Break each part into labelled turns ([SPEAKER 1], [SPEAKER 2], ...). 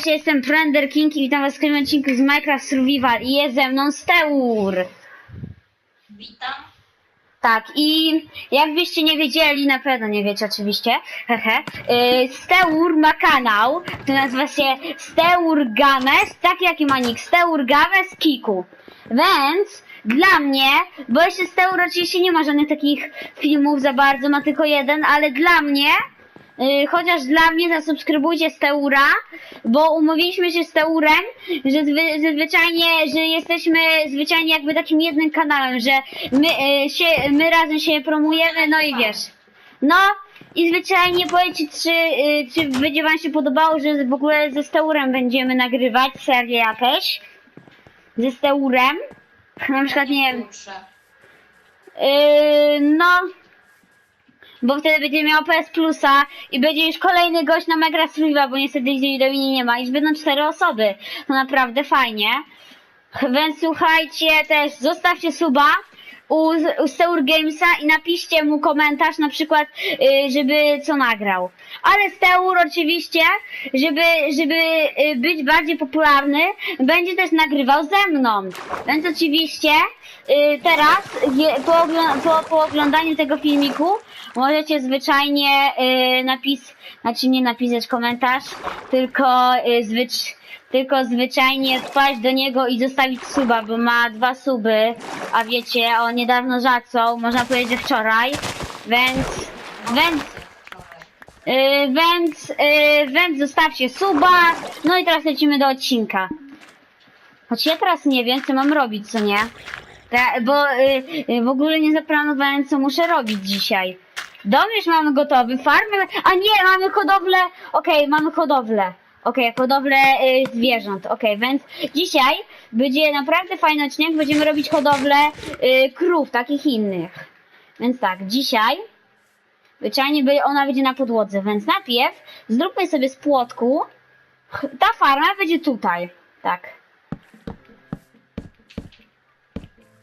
[SPEAKER 1] Cześć, jestem Prender King i witam was w kolejnym odcinku z Minecraft Survival i jest ze mną Steur.
[SPEAKER 2] Witam.
[SPEAKER 1] Tak, i jakbyście nie wiedzieli, na pewno nie wiecie oczywiście, hehe, yy, Steur ma kanał, który nazywa się Steur Games, taki jaki ma nick, Steur Games Kiku. Więc dla mnie, bo jeszcze Steur oczywiście nie ma żadnych takich filmów za bardzo, ma tylko jeden, ale dla mnie, chociaż dla mnie zasubskrybujcie Steura, bo umówiliśmy się z Teurem, że zwy, że zwyczajnie, że jesteśmy zwyczajnie jakby takim jednym kanałem, że my, yy, się, my razem się promujemy, no i wiesz. No i zwyczajnie powiedzcie, czy, yy, czy będzie wam się podobało, że w ogóle ze Steurem będziemy nagrywać serię jakieś. Ze Steurem. Na przykład nie wiem. Yy, no. Bo wtedy będzie miał PS Plusa i będzie już kolejny gość na Mega Survival, bo niestety gdzieś do mnie nie ma. Już będą cztery osoby. To naprawdę fajnie. Więc słuchajcie też, zostawcie suba u, u Steur Gamesa i napiszcie mu komentarz na przykład, yy, żeby co nagrał. Ale Steur oczywiście, żeby, żeby yy, być bardziej popularny, będzie też nagrywał ze mną. Więc oczywiście yy, teraz je, po, po, po oglądaniu tego filmiku możecie zwyczajnie yy, napis, znaczy nie napisać komentarz, tylko yy, zwycz, tylko zwyczajnie wpaść do niego i zostawić suba, bo ma dwa suby, a wiecie, on niedawno zaczął, można powiedzieć, wczoraj, więc, więc, yy, więc, yy, więc zostawcie suba, no i teraz lecimy do odcinka. Choć ja teraz nie wiem, co mam robić, co nie? Ta, bo yy, yy, w ogóle nie zaplanowałem, co muszę robić dzisiaj. Dom już mamy gotowy, farmę, a nie, mamy hodowlę, okej, mamy hodowlę. Okej, hodowlę y, zwierząt, okej, więc dzisiaj będzie naprawdę fajny odcinek, będziemy robić hodowlę y, krów, takich innych. Więc tak, dzisiaj zwyczajnie by- ona będzie na podłodze, więc najpierw zróbmy sobie z płotku, ta farma będzie tutaj, tak.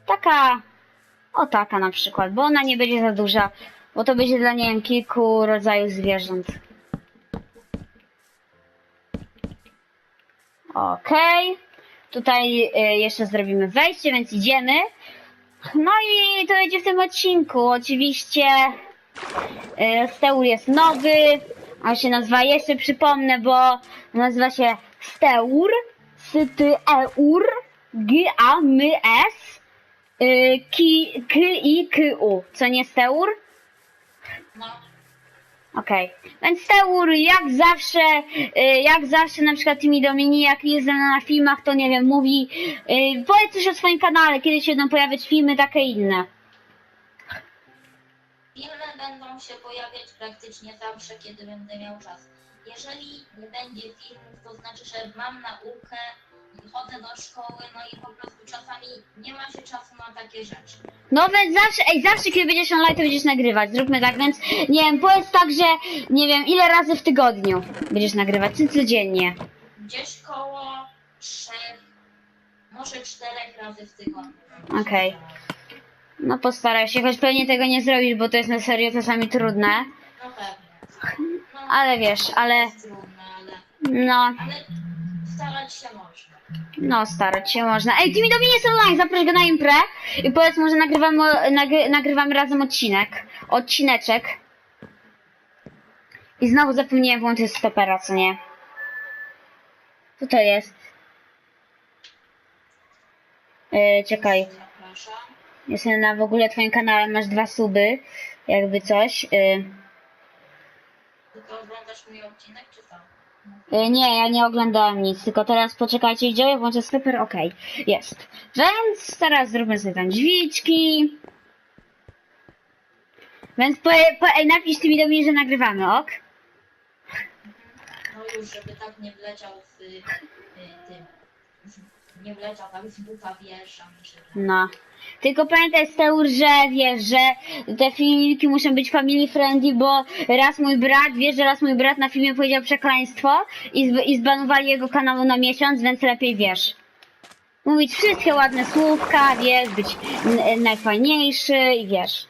[SPEAKER 1] Taka, o taka na przykład, bo ona nie będzie za duża, bo to będzie dla, nie wiem, kilku rodzajów zwierząt. Okej. Tutaj y, jeszcze zrobimy wejście, więc idziemy. No i to będzie w tym odcinku. Oczywiście y, Steur jest nowy. On się nazywa, jeszcze przypomnę, bo nazywa się Steur. S-T-E-U-R G-A-M-S y, Ki- K-I-K-U. Co nie Steur? Okej, więc Steur jak zawsze, y, jak zawsze na przykład tymi Domini, jak jest na filmach, to nie wiem, mówi, y, powiedz coś o swoim kanale, kiedy się będą pojawiać filmy takie inne.
[SPEAKER 2] filmy będą się pojawiać praktycznie zawsze, kiedy będę miał czas. Jeżeli nie będzie filmów, to znaczy, że mam naukę, chodzę do szkoły, no i po prostu czasami nie ma się czasu na takie rzeczy.
[SPEAKER 1] No więc zawsze, ej, zawsze kiedy będziesz online, to będziesz nagrywać, zróbmy tak, więc nie wiem, powiedz tak, że nie wiem, ile razy w tygodniu będziesz nagrywać, czy codziennie.
[SPEAKER 2] Gdzieś koło trzech, może czterech razy w tygodniu.
[SPEAKER 1] Okej. No postaraj się, choć pewnie tego nie zrobisz, bo to jest na serio czasami trudne,
[SPEAKER 2] No pewnie. No,
[SPEAKER 1] ale wiesz, ale,
[SPEAKER 2] jest trudne, ale,
[SPEAKER 1] no,
[SPEAKER 2] ale starać się można.
[SPEAKER 1] No, starać się można. Ej, Timmy Domin jest online, zaproś go na imprę i powiedz może nagrywamy, nagry, nagrywamy razem odcinek. Odcineczek. I znowu zapomniałem włączyć stopera, co nie? Co to jest? Yy, czekaj. Jestem na w ogóle twoim kanale, masz dwa suby. Jakby coś. Yy.
[SPEAKER 2] Ty to oglądasz mój odcinek, czy co?
[SPEAKER 1] Y, Nie, ja nie oglądałem nic, tylko teraz poczekajcie, gdzie włączę skleper, okej, jest. Więc teraz zróbmy sobie tam drzwiczki. Więc po, po, ej, napisz ty mi do mnie, że nagrywamy, ok?
[SPEAKER 2] No już, żeby tak nie wleciał z y, tym. Nie wleciał tak z buta myślę.
[SPEAKER 1] No. Tylko pamiętaj, Steur, że wiesz, że te filmiki muszą być family friendly, bo raz mój brat, wiesz, że raz mój brat na filmie powiedział przekleństwo i, zb- i zbanowali jego kanału na miesiąc, więc lepiej wiesz. Mówić wszystkie ładne słówka, wiesz, być najfajniejszy i wiesz.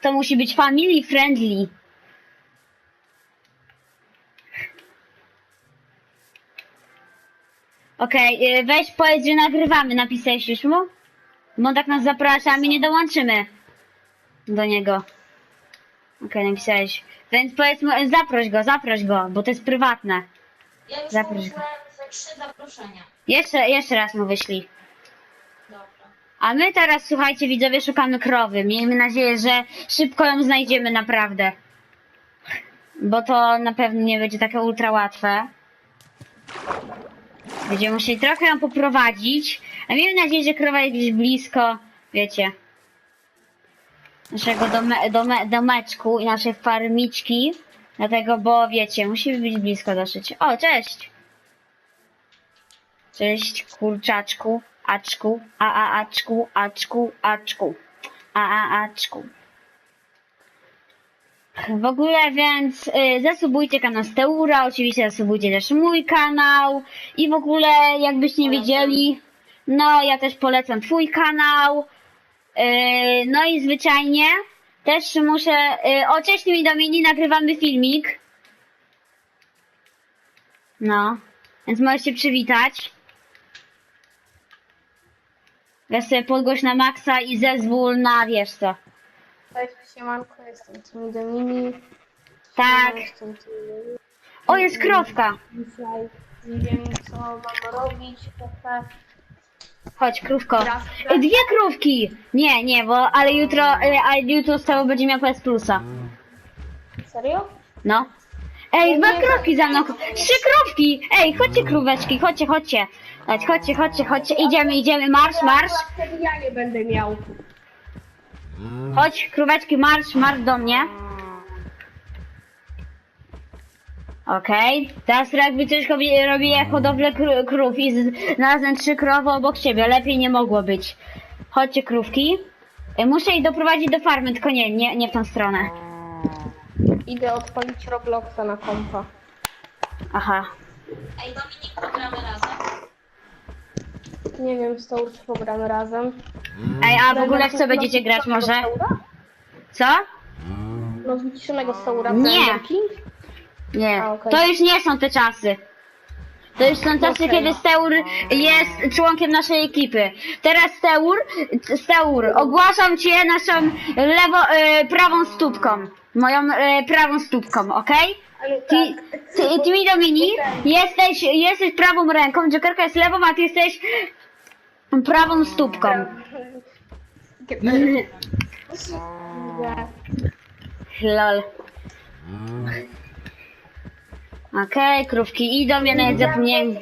[SPEAKER 1] To musi być family friendly. Okej, y, weź powiedz, że nagrywamy, napisałeś już mu? Bo on tak nas zaprasza, a my nie dołączymy do niego. Okej, napisałeś. Więc powiedz mu, zaproś go, zaproś go, bo to jest prywatne.
[SPEAKER 2] Ja już
[SPEAKER 1] Zaproś go.
[SPEAKER 2] trzy zaproszenia.
[SPEAKER 1] Jeszcze, jeszcze raz mu wyślij.
[SPEAKER 2] Dobra.
[SPEAKER 1] A my teraz, słuchajcie, widzowie, szukamy krowy. Miejmy nadzieję, że szybko ją znajdziemy, naprawdę. Bo to na pewno nie będzie takie ultra łatwe. Będziemy musieli trochę ją poprowadzić. A miejmy nadzieję, że krowa jest gdzieś blisko, wiecie, naszego dome, dome, domeczku i naszej farmiczki. Dlatego, bo wiecie, musimy być blisko dosyć. O, cześć! Cześć, kurczaczku, aczku, a a aczku, aczku, aczku, a a aczku. W ogóle więc y, zasubujcie kanał Steura, oczywiście zasubujcie też mój kanał i w ogóle jakbyście nie wiedzieli, no ja też polecam twój kanał. Y, no i zwyczajnie też muszę, y, o cześć mi Domini, nagrywamy filmik. No, więc możesz się przywitać. Weź sobie podgłoś na maksa i zezwól na wiesz co.
[SPEAKER 3] Cześć, siemanko, jestem Timi Domini.
[SPEAKER 1] Tak.
[SPEAKER 3] Jestem Timi.
[SPEAKER 1] O, jest krowka.
[SPEAKER 3] Dzisiaj nie wiem, co mam robić. Trochę.
[SPEAKER 1] Chodź, krówko.
[SPEAKER 3] Raz,
[SPEAKER 1] Ej, Dwie krówki! Nie, nie, bo ale jutro, e, ale jutro stało będzie miał PS Plusa.
[SPEAKER 3] Serio?
[SPEAKER 1] No. Ej, dwa krówki za mną. Trzy krówki! Ej, chodźcie króweczki, chodźcie, chodźcie. Chodź, Chodźcie, chodźcie, chodźcie. Idziemy, idziemy, marsz, marsz.
[SPEAKER 3] Wtedy ja nie będę miał.
[SPEAKER 1] Chodź, króweczki, marsz, marsz do mnie. Okej, teraz jakby coś robi, robi jak hodowlę kró- krów i z- znalazłem trzy krowy obok siebie, lepiej nie mogło być. Chodźcie krówki. E, Muszę ich doprowadzić do farmy, tylko nie, nie, nie w tą stronę.
[SPEAKER 3] Idę odpalić Robloxa na kompa.
[SPEAKER 1] Aha.
[SPEAKER 2] Ej, Dominik, pogramy razem.
[SPEAKER 3] Nie wiem, z tą czy razem.
[SPEAKER 1] Ej, a w ogóle w co będziecie grać może? Co?
[SPEAKER 3] No z wyciszonego Saura
[SPEAKER 1] Nie. Nie,
[SPEAKER 3] A, okej.
[SPEAKER 1] to już nie są te czasy. To już są czasy,
[SPEAKER 3] Okej.
[SPEAKER 1] kiedy Steur jest członkiem naszej ekipy. Teraz Steur, Steur, ogłaszam cię naszą lewo, e, prawą stópką. Moją e, prawą stópką, okej?
[SPEAKER 3] Ale
[SPEAKER 1] Ty,
[SPEAKER 3] tak.
[SPEAKER 1] ty, ty mi Domini, jesteś, jesteś prawą ręką, Jokerka jest lewą, a ty jesteś prawą stópką. Lol. Okej, krówki idą, ja nawet zapomniałem.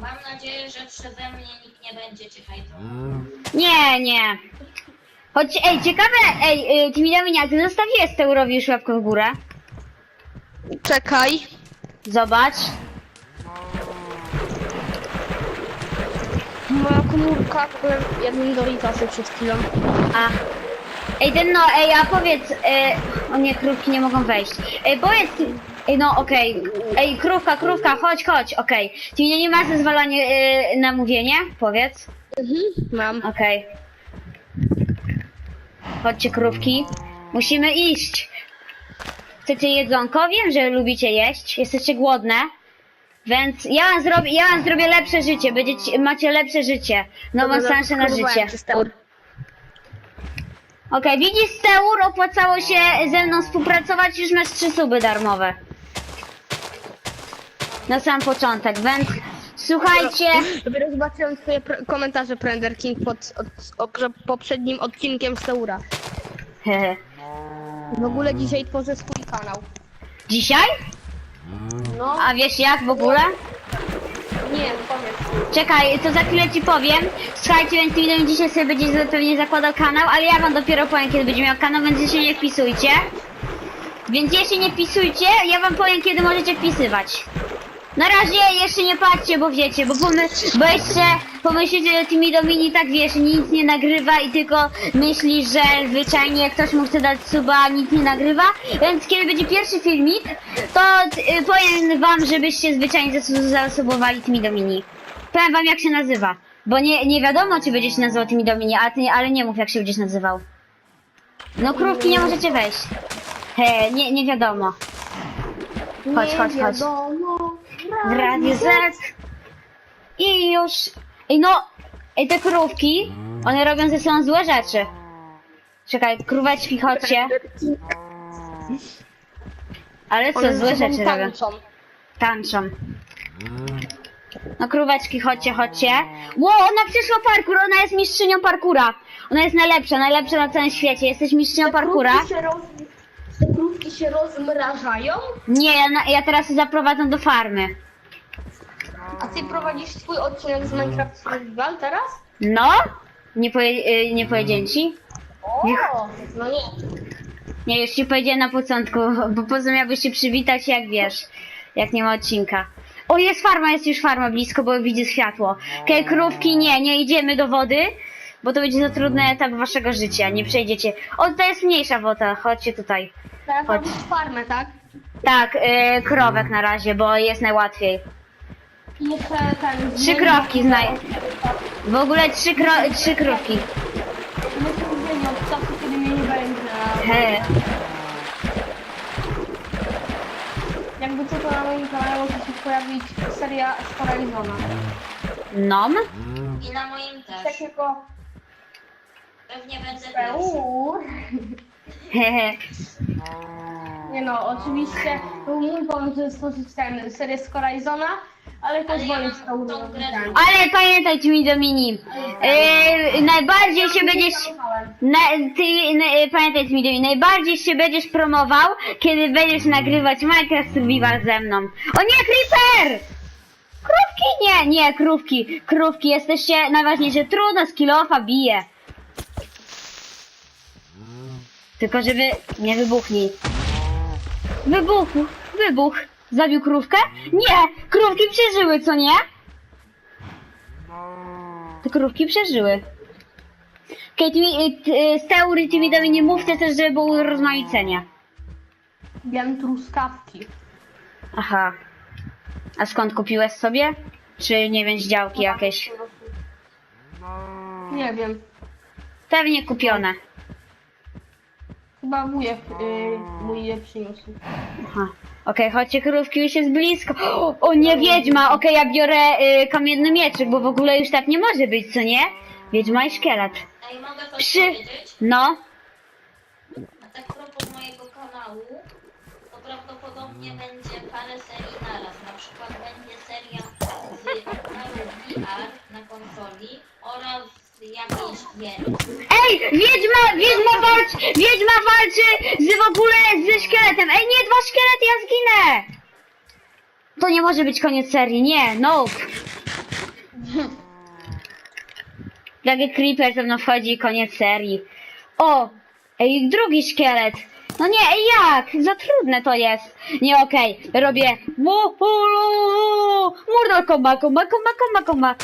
[SPEAKER 2] Mam nadzieję, że przeze mnie nikt nie będzie cię.
[SPEAKER 1] Nie, nie. Choć, ej, ciekawe, ej, y, ty mi Dominiak, ty zostawiłeś Steurowi już łapkę w górę.
[SPEAKER 3] Czekaj.
[SPEAKER 1] Zobacz.
[SPEAKER 3] Komórka, ogóle jednym Doritosy przed chwilą.
[SPEAKER 1] A. Ej, ten no, ej, a powiedz, y, o nie, krówki nie mogą wejść. Ej, powiedz, ej, no, okej. Ej, krówka, krówka, chodź, chodź, okej. Ty nie, nie masz zezwolenia y, na mówienie? Powiedz.
[SPEAKER 3] Mhm, mam.
[SPEAKER 1] Okej. Chodźcie, krówki. Musimy iść. Chcecie jedzonko? Wiem, że lubicie jeść. Jesteście głodne. Więc ja zrobię, ja zrobię lepsze życie. Będziecie, macie lepsze życie. Nową szansę na życie. Okej, widzisz, Steur, opłacało się ze mną współpracować, już masz trzy suby darmowe. Na sam początek, więc słuchajcie.
[SPEAKER 3] Dopiero zobaczyłem twoje pr- komentarze Prender King pod od, o, poprzednim odcinkiem.
[SPEAKER 1] Hehe.
[SPEAKER 3] W ogóle dzisiaj tworzę swój kanał.
[SPEAKER 1] Dzisiaj?
[SPEAKER 3] No,
[SPEAKER 1] A wiesz jak w ogóle?
[SPEAKER 3] nie, powiedz.
[SPEAKER 1] Czekaj, to za chwilę ci powiem. Słuchajcie, więc Widom dzisiaj sobie będzie pewnie zakładał kanał, ale ja wam dopiero powiem, kiedy będzie miał kanał, więc się nie wpisujcie. Więc jeśli nie wpisujcie, ja wam powiem, kiedy możecie wpisywać. Na razie jeszcze nie patrzcie, bo wiecie, bo, pomy bo jeszcze pomyślicie, że Timmy Domini tak wiesz, nic nie nagrywa i tylko myśli, że zwyczajnie ktoś mu chce dać suba, a nic nie nagrywa. Więc kiedy będzie pierwszy filmik, to y, powiem wam, żebyście zwyczajnie zas- zasubowali Timmy Domini. Powiem wam jak się nazywa, bo nie, nie wiadomo czy będzie się nazywał Timmy Domini, ty, ale nie mów jak się będziesz nazywał. No krówki nie możecie wejść. He, nie, nie wiadomo. Chodź,
[SPEAKER 3] nie
[SPEAKER 1] chodź, chodź.
[SPEAKER 3] wiadomo.
[SPEAKER 1] W Radiu Z. I już. Ej no, ej te krówki, one robią ze sobą złe rzeczy. Czekaj, króweczki, chodźcie. Ale co,
[SPEAKER 3] One
[SPEAKER 1] złe
[SPEAKER 3] ze sobą
[SPEAKER 1] rzeczy robią.
[SPEAKER 3] tańczą.
[SPEAKER 1] Tańczą. No króweczki, chodźcie, chodźcie. Ło, ona przeszła parkour, ona jest mistrzynią parkura. Ona jest najlepsza, najlepsza na całym świecie. Jesteś mistrzynią parkura?
[SPEAKER 3] Krówki się, roz... Te krówki się rozmrażają?
[SPEAKER 1] Nie, ja, na- ja teraz je zaprowadzę do farmy.
[SPEAKER 3] A ty prowadzisz swój odcinek z Minecraft Survival teraz?
[SPEAKER 1] No? Nie, poje, y, nie powiedziałem ci?
[SPEAKER 3] O, no nie.
[SPEAKER 1] Nie, już ci powiedziałem na początku, bo poza miałbyś się przywitać jak wiesz, jak nie ma odcinka. O, jest farma, jest już farma blisko, bo widzę światło. Okej, krówki, nie, nie idziemy do wody, bo to będzie za trudny etap waszego życia, nie przejdziecie. O, to jest mniejsza woda, chodźcie tutaj.
[SPEAKER 3] Teraz
[SPEAKER 1] Chodź.
[SPEAKER 3] robisz farmę, tak?
[SPEAKER 1] Tak, y, krowek na razie, bo jest najłatwiej.
[SPEAKER 3] I jeszcze ten...
[SPEAKER 1] Trzy krowki znaj... W ogóle trzy, kro... trzy krówki.
[SPEAKER 3] Muszę udzielić od czasu, kiedy mnie nie będzie.
[SPEAKER 1] He.
[SPEAKER 3] Jakby co to na moim kanale może się pojawić seria sparaliżona.
[SPEAKER 1] Nom?
[SPEAKER 2] I na moim też.
[SPEAKER 3] Takiego...
[SPEAKER 2] Pewnie będę pierwszy.
[SPEAKER 3] Uuu.
[SPEAKER 1] Hehe.
[SPEAKER 3] Nie no, oczywiście był mój pomysł, żeby stworzyć ten serię z Horizona, ale też
[SPEAKER 2] Ale ja mam
[SPEAKER 3] z tą
[SPEAKER 2] tą grę
[SPEAKER 1] Ale pamiętajcie mi Domini, yy, najbardziej się będziesz... Na, ty, na, e, pamiętaj mi, Demi, najbardziej się będziesz promował, kiedy będziesz nagrywać Minecraft Survival ze mną. O nie, Creeper! Krówki? Nie, nie, krówki. Krówki, jesteście najważniejsze. Trudno, skillofa bije. Tylko żeby nie wybuchnij. Wybuchł, wybuch. Zabił krówkę? Nie, krówki przeżyły, co nie? Te krówki przeżyły. Okej, okay, z teorii ty mi do mnie nie mówcie też, żeby było rozmaicenie.
[SPEAKER 3] Wiem truskawki.
[SPEAKER 1] Aha. A skąd kupiłeś sobie? Czy nie wiem, z działki jakieś?
[SPEAKER 3] Nie wiem.
[SPEAKER 1] Pewnie kupione.
[SPEAKER 3] Chyba wujek yy, mój je przyniósł.
[SPEAKER 1] Aha. Okej, chodźcie krówki, już jest blisko. O, o nie, wiedźma! Okej, ja biorę y, kamienny mieczyk, bo w ogóle już tak nie może być, co nie? Wiedźma i szkielet.
[SPEAKER 2] Ej, mogę coś
[SPEAKER 1] Przy...
[SPEAKER 2] powiedzieć?
[SPEAKER 1] No,
[SPEAKER 2] A tak propos mojego kanału, to prawdopodobnie będzie parę serii naraz. Na przykład będzie seria z kanału VR na konsoli oraz jakiejś gier.
[SPEAKER 1] Ej, wiedźma, wiedźma walczy, wiedźma walczy z w ogóle ze szkieletem. Ej, nie, dwa szkielety, ja zginę. To nie może być koniec serii, nie, nope. Jaki creeper ze mną wchodzi koniec serii. O, ej, drugi szkielet. No nie, ej, jak? Za trudne to jest. Nie, okej, robię Murder komba, komba, komba, komba, komba.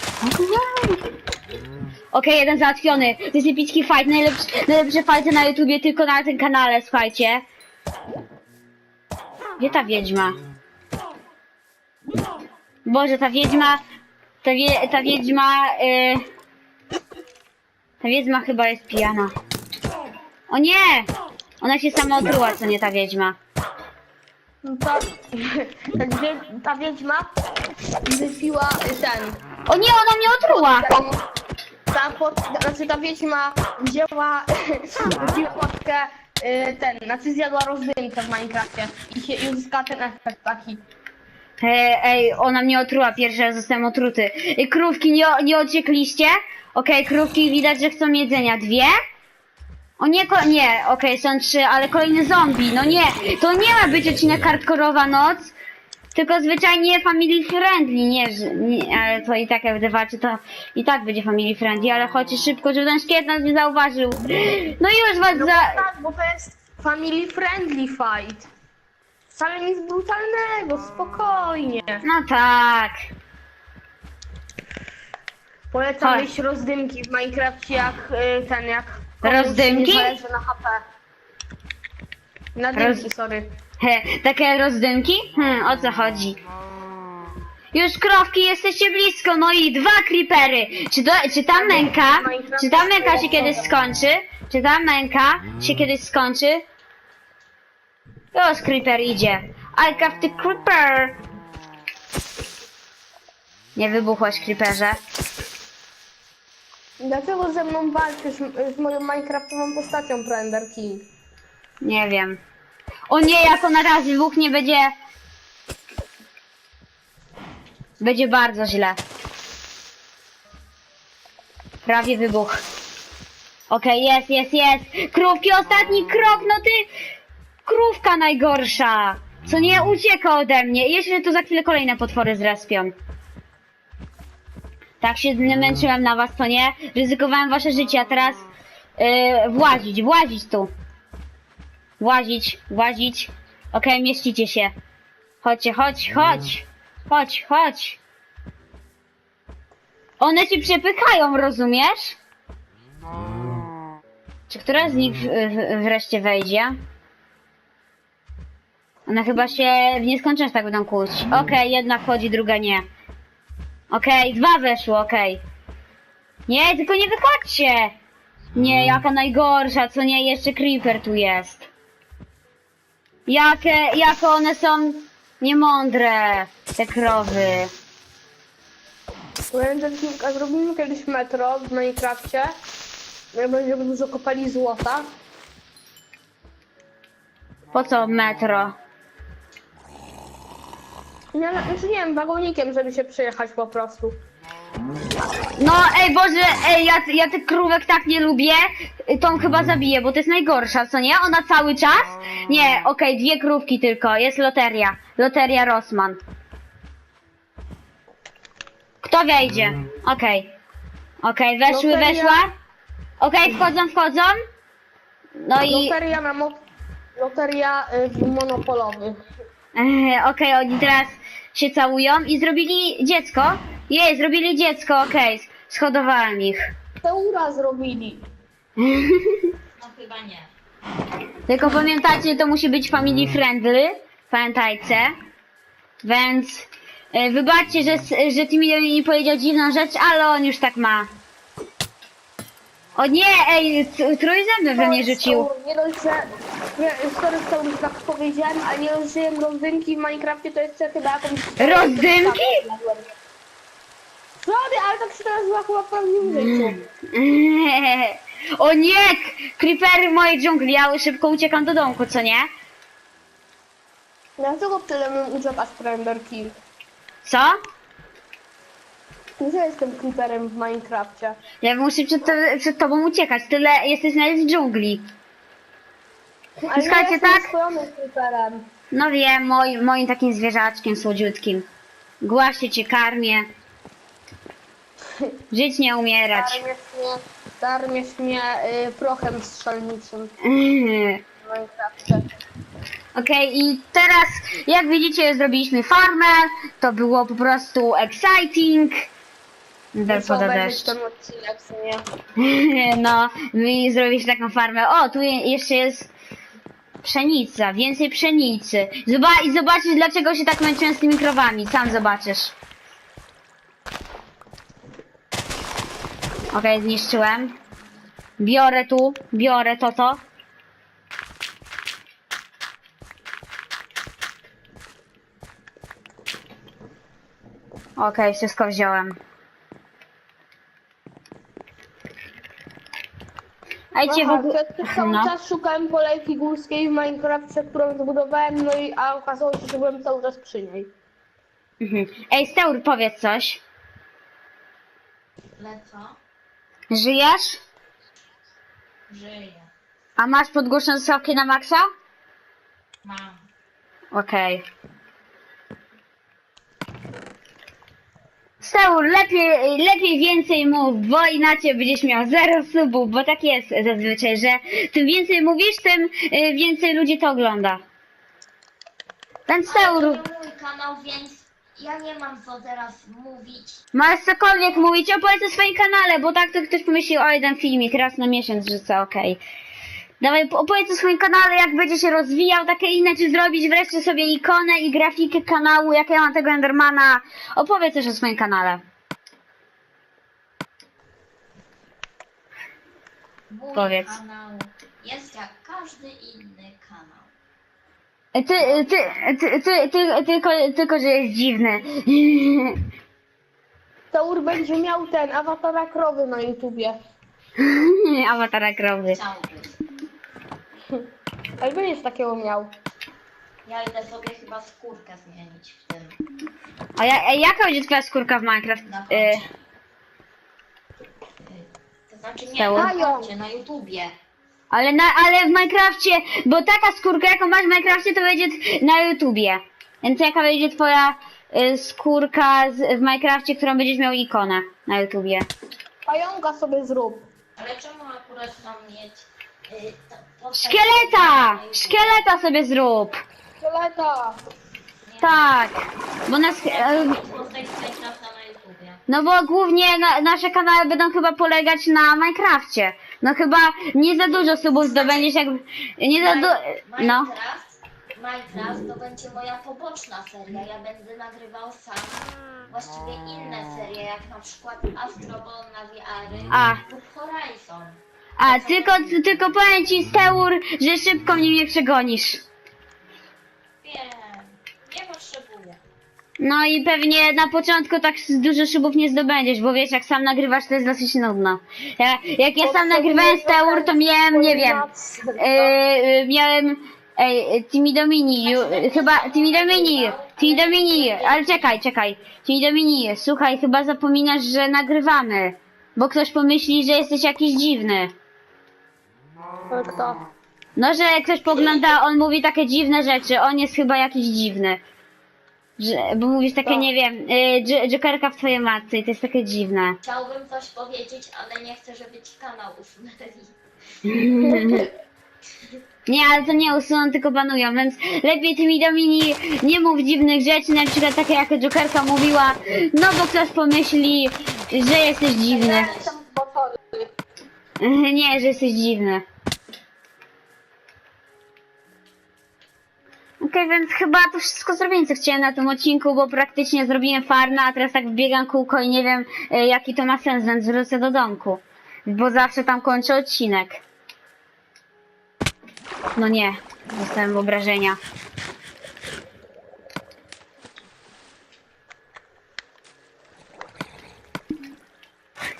[SPEAKER 1] Okej, jeden załatwiony. To jest epicki fight, najlepszy, najlepsze fighty na YouTubie, tylko na tym kanale, słuchajcie. Gdzie ta wiedźma? Boże, ta wiedźma, ta, wie, ta wiedźma, y, ta wiedźma chyba jest pijana. O nie! Ona się sama otruła, co nie ta wiedźma.
[SPEAKER 3] No ta, ta wiedźma wypiła ten.
[SPEAKER 1] O nie, ona mnie otruła!
[SPEAKER 3] Ta, pot, znaczy ta wiedźma wzięła, wypiła potkę, y, ten, znaczy zjadła rozdymkę w Minecrafcie i, się, i uzyskała ten efekt taki.
[SPEAKER 1] Ej, ej, ona mnie otruła, pierwszy raz zostałem otruty. Ej, krówki, nie, nie ociekliście? Okej, krówki widać, że chcą jedzenia. Dwie? O nie, ko- nie, okej, są trzy, ale kolejny zombie, no nie, to nie ma być odcinek hardkorowa noc, tylko zwyczajnie family friendly, nie, że- nie ale to i tak jak będę walczyć, to i tak będzie family friendly, ale chodźcie szybko, żeby ten szkielet nas nie zauważył. No już was
[SPEAKER 3] No
[SPEAKER 1] za...
[SPEAKER 3] tak, bo to jest family friendly fight. Wcale nic brutalnego, spokojnie.
[SPEAKER 1] No tak.
[SPEAKER 3] Polecam
[SPEAKER 1] Chodź.
[SPEAKER 3] mieć rozdymki w Minecrafcie jak y, ten, jak
[SPEAKER 1] Rozdymki?
[SPEAKER 3] nie zależy na HP. Na
[SPEAKER 1] Roz-
[SPEAKER 3] dymki, sorry.
[SPEAKER 1] He, takie rozdymki? Hmm, o co chodzi? Już krowki, jesteście blisko, no i dwa creepery. Czy, to, czy ta męka, czy ta męka się kiedyś skończy? Czy ta męka się kiedyś skończy? Już creeper idzie. I got the creeper. Nie wybuchłaś, creeperze.
[SPEAKER 3] Dlaczego ze mną walczysz z moją minecraftową postacią, Prender King?
[SPEAKER 1] Nie wiem. O nie, jak ona raz wybuchnie, będzie... Będzie bardzo źle. Prawie wybuch. Okej, jest, jest, jest. Krówki, ostatni krok, no ty... Krówka najgorsza. Co nie ucieka ode mnie. Jeszcze tu za chwilę kolejne potwory zrespią. Tak się męczyłem na was, to nie? Ryzykowałem wasze życie, a teraz... Yy, włazić, włazić tu. Włazić, włazić. Okej, mieścicie się. Chodźcie, chodź, chodź. Chodź, chodź. One ci przepychają, rozumiesz? Czy która z nich w, w, wreszcie wejdzie? One chyba się w nieskończoność tak będą kłócić. Okej, jedna wchodzi, druga nie. Okej, dwa weszło, okej. Nie, tylko nie wychodźcie! Nie, jaka najgorsza, co nie, jeszcze creeper tu jest. Jakie, jakie one są niemądre, te krowy.
[SPEAKER 3] King, a zrobimy kiedyś metro w Minecrafcie? Jak będziemy dużo kopali złota.
[SPEAKER 1] Po co metro?
[SPEAKER 3] Nie, znaczy nie wiem, wagonikiem, żeby się przejechać po prostu.
[SPEAKER 1] No, ej Boże, ej, ja, ja tych krówek tak nie lubię. Tą chyba zabiję, bo to jest najgorsza, co nie? Ona cały czas? Nie, okej, dwie krówki tylko, jest loteria. Loteria Rossman. Kto wejdzie? Okej. Okej, weszły,
[SPEAKER 3] Loteria.
[SPEAKER 1] weszła. Okej, wchodzą, wchodzą. No i...
[SPEAKER 3] Loteria na mo... Loteria y, monopolowy.
[SPEAKER 1] Okej, oni teraz się całują i zrobili dziecko. Jej, zrobili dziecko, okej. Schodowałem ich.
[SPEAKER 3] Teura zrobili.
[SPEAKER 2] No chyba nie.
[SPEAKER 1] Tylko pamiętajcie, to musi być family friendly. Pamiętajcie. Więc e, wybaczcie, że, że Timmy nie powiedział dziwną rzecz, ale on już tak ma. O nie, ej, t- trójzęby we mnie rzucił.
[SPEAKER 3] Nie dość, że... Nie, sorry, że tak powiedziałem, ale nie że jem rozdymki w Minecrafcie, to jeszcze chyba jakąś...
[SPEAKER 1] Rozdymki?
[SPEAKER 3] Sorry, ale tak się nazywa chyba w prawdziwym życiu.
[SPEAKER 1] O nie! Creepery w mojej dżungli, ja szybko uciekam do domku, co nie?
[SPEAKER 3] Dlaczego tyle mnie uciekasz, Prender King?
[SPEAKER 1] Co?
[SPEAKER 3] Gdzie jestem creeperem w Minecrafcie?
[SPEAKER 1] Ja muszę przed, to, przed tobą uciekać, tyle jesteś nawet z dżungli. Słuchajcie, tak?
[SPEAKER 3] swoim.
[SPEAKER 1] No wiem, moim, moim takim zwierzaczkiem słodziutkim. Głaszcie cię, karmię. Żyć nie umierać.
[SPEAKER 3] Darmiesz mnie, darmiesz mnie y, prochem strzelniczym w Minecrafcie.
[SPEAKER 1] Okej, i teraz, jak widzicie, zrobiliśmy farmę. To było po prostu exciting. Poda
[SPEAKER 3] obejrzeć
[SPEAKER 1] deszcz.
[SPEAKER 3] ten odcinek, co nie?
[SPEAKER 1] No, my zrobiliśmy taką farmę. O, tu je- jeszcze jest pszenica, więcej pszenicy. Zoba- I zobaczysz, dlaczego się tak męczyłem z tymi krowami. Sam zobaczysz. Okej, zniszczyłem. Biorę tu, biorę to, to. Okej, wszystko wziąłem. A idzie w
[SPEAKER 3] Aha,
[SPEAKER 1] ogóle...
[SPEAKER 3] cały
[SPEAKER 1] No.
[SPEAKER 3] czas szukałem kolejki górskiej w Minecrafcie, którą zbudowałem, no i a okazało się, że byłem cały czas przy niej.
[SPEAKER 1] Mhm. Ej, Steur, powiedz coś.
[SPEAKER 2] Lecą,
[SPEAKER 1] Żyjesz?
[SPEAKER 2] żyje.
[SPEAKER 1] A masz podgłoszone słuchawki na maksa?
[SPEAKER 2] Mam.
[SPEAKER 1] Okej. Steur, lepiej, lepiej więcej mów, bo inaczej będziesz miał zero subów, bo tak jest zazwyczaj, że tym więcej mówisz, tym y, więcej ludzi to ogląda. Ten
[SPEAKER 2] to mój kanał, więc ja nie mam co teraz mówić.
[SPEAKER 1] masz cokolwiek mówić, opowiedz o swoim kanale, bo tak to ktoś pomyśli o jeden filmik raz na miesiąc rzucę, okej. Dawaj, opowiedz o swoim kanale, jak będzie się rozwijał, takie inne, czy zrobić wreszcie sobie ikonę i grafikę kanału, jak ja mam tego Endermana. Opowiedz też o swoim kanale.
[SPEAKER 2] Mój
[SPEAKER 1] Powiedz.
[SPEAKER 2] kanał jest jak każdy inny kanał.
[SPEAKER 1] Ty, ty, ty, ty, ty, ty tylko, tylko, że jest dziwny.
[SPEAKER 3] Steur będzie miał ten awatara krowy na YouTubie.
[SPEAKER 1] Awatara krowy.
[SPEAKER 2] Chciałbyś.
[SPEAKER 3] Ale będziesz takiego miał.
[SPEAKER 2] Ja idę sobie chyba skórkę zmienić w tym.
[SPEAKER 1] A ja, a jaka będzie twoja skórka w Minecraft?
[SPEAKER 2] Na
[SPEAKER 1] Y.
[SPEAKER 2] To znaczy nie,
[SPEAKER 1] Stało?
[SPEAKER 2] na koncie, na YouTubie.
[SPEAKER 1] ale, na, ale w Minecrafcie, bo taka skórka jaką masz w Minecrafcie to będzie t- na YouTubie. Więc jaka będzie twoja y, skórka z, w Minecrafcie, którą będziesz miał ikonę na YouTubie?
[SPEAKER 3] Pająka sobie zrób.
[SPEAKER 2] Ale czemu akurat mam mieć... Y,
[SPEAKER 1] Szkieleta! Szkieleta sobie zrób!
[SPEAKER 3] Szkieleta.
[SPEAKER 1] Tak! Bo nas... E,
[SPEAKER 2] chcę mieć postać z Minecrafta na YouTubie.
[SPEAKER 1] No bo głównie na, nasze kanały będą chyba polegać na Minecrafcie. No chyba nie za dużo subów zdobędziesz jak... Nie za du... No.
[SPEAKER 2] Minecraft, Minecraft to będzie moja poboczna seria. Ja będę nagrywał sam właściwie inne serie, jak na przykład Astrobon na VR
[SPEAKER 1] A.
[SPEAKER 2] lub Horizon.
[SPEAKER 1] A, tylko, tylko powiem ci Steur, że szybko mnie nie przegonisz.
[SPEAKER 2] Wiem, nie potrzebuję.
[SPEAKER 1] No i pewnie na początku tak dużo szybów nie zdobędziesz, bo wiesz, jak sam nagrywasz, to jest dosyć nudno. Ja, jak ja sam nagrywałem Steur, to miałem, nie wiem, yy, miałem ej, Timidomini, ju- chyba Timidomini, Timidomini, ale czekaj, czekaj, Timidomini, słuchaj, chyba zapominasz, że nagrywamy, bo ktoś pomyśli, że jesteś jakiś dziwny.
[SPEAKER 3] Kto?
[SPEAKER 1] No, że ktoś pogląda, on mówi takie dziwne rzeczy, on jest chyba jakiś dziwny. Że, bo mówisz takie,
[SPEAKER 3] Tak.
[SPEAKER 1] nie wiem, y, dż- w twojej matce i to jest takie dziwne.
[SPEAKER 2] Chciałbym coś powiedzieć, ale nie chcę, żeby ci kanał usunęli.
[SPEAKER 1] Nie, ale to nie usuną, tylko banują, więc lepiej tymi domini nie mów dziwnych rzeczy, na przykład takie jak Jokerka mówiła, no bo ktoś pomyśli, że jesteś dziwny. Nie, że jesteś dziwny. Okej, więc chyba to wszystko zrobiłem, co chciałem na tym odcinku, bo praktycznie zrobiłem farmę, a teraz tak wbiegam kółko i nie wiem, e, jaki to ma sens, więc wrócę do domku. Bo zawsze tam kończę odcinek. No nie, dostałem obrażenia.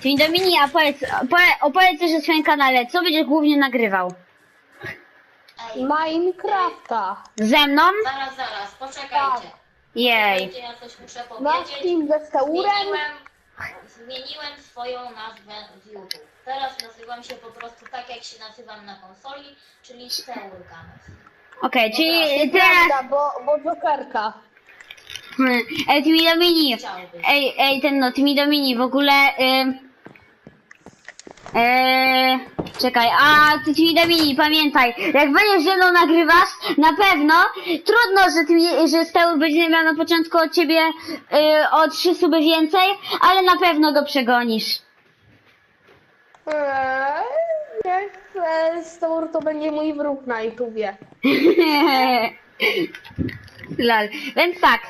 [SPEAKER 1] Dzień Domini, a powiedz, opowie- opowiedz coś o swoim kanale, co będziesz głównie nagrywał?
[SPEAKER 3] Minecrafta.
[SPEAKER 1] Ze mną?
[SPEAKER 2] zaraz, zaraz, poczekajcie.
[SPEAKER 1] Jej.
[SPEAKER 2] Czekajcie, ja coś muszę
[SPEAKER 3] Na
[SPEAKER 2] powiedzieć.
[SPEAKER 3] Steam ze Steurem.
[SPEAKER 2] Zmieniłem, zmieniłem swoją nazwę w YouTube. Teraz nazywam się po prostu tak, jak się nazywam na konsoli, czyli Steurgames.
[SPEAKER 1] Okej, czyli teraz...
[SPEAKER 3] Prawda, bo, bo Jokerka.
[SPEAKER 1] Hmm, Ej, Timi Domini,
[SPEAKER 2] Chciałbyś.
[SPEAKER 1] ej, ej, ten no, Timi Domini, w ogóle... Eee, czekaj, a ty Timi Domini, pamiętaj, jak będziesz ze mną nagrywasz, na pewno, trudno, że, ty, że Steur będzie miał na początku od ciebie y, o trzy suby więcej, ale na pewno go przegonisz.
[SPEAKER 3] Eee, niech e, to będzie mój wróg na YouTubie.
[SPEAKER 1] Lol. Więc tak,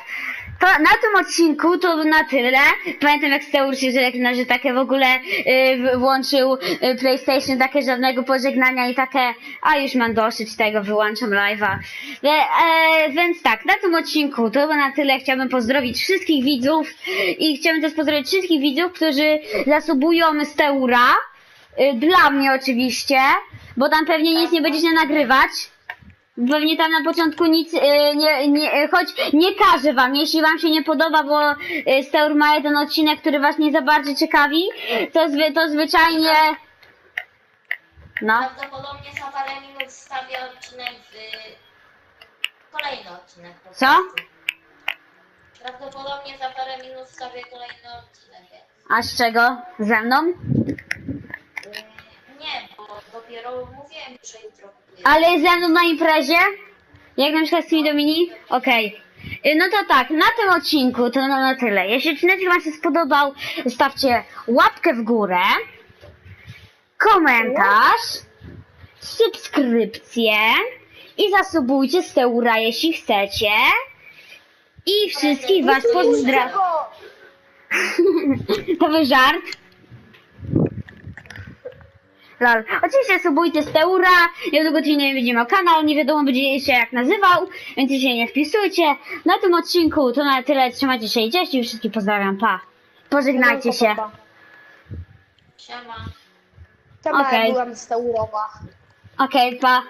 [SPEAKER 1] to na tym odcinku to na tyle. Pamiętam jak Steur się żegna, że takie w ogóle y, włączył y, PlayStation, takie żadnego pożegnania i takie, a już mam dosyć tego, wyłączam live'a. E, e, więc tak, na tym odcinku to na tyle. Chciałbym pozdrowić wszystkich widzów i chciałbym też pozdrowić wszystkich widzów, którzy zasubują Steura. Y, dla mnie oczywiście, bo tam pewnie nic nie będziecie nagrywać. Pewnie tam na początku nic y, nie, nie, y, choć nie każę wam, jeśli wam się nie podoba, bo y, Steur ma jeden odcinek, który was nie za bardzo ciekawi, to, zwy, to zwyczajnie... No,
[SPEAKER 2] Prawdopodobnie za parę minut wstawię odcinek, y, kolejny odcinek. po
[SPEAKER 1] Co?
[SPEAKER 2] prostu. Prawdopodobnie za parę minut wstawię kolejny odcinek.
[SPEAKER 1] a z czego? Ze mną?
[SPEAKER 2] Nie, dopiero mówiłem, że jutro kupuję.
[SPEAKER 1] Ale ze mną na imprezie? Jak na przykład z tymi Domini? Okej. Y, No to tak, na tym odcinku to na, na tyle. Jeśli odcinek wam się spodobał, zostawcie łapkę w górę, komentarz, subskrypcję i zasubujcie Steura, jeśli chcecie. I wszystkich was pozdrawiam. To był żart. Lol. Oczywiście subujcie Steura, niedługo ci nie miał kanał, nie wiadomo będzie się jak nazywał, więc się nie wpisujcie. Na tym odcinku to na tyle, trzymajcie się i cześć i wszystkich pozdrawiam, pa. Pożegnajcie się.
[SPEAKER 2] Siema.
[SPEAKER 3] Siema,
[SPEAKER 1] Okej.
[SPEAKER 3] byłam z Taurowa.
[SPEAKER 1] Okej, pa.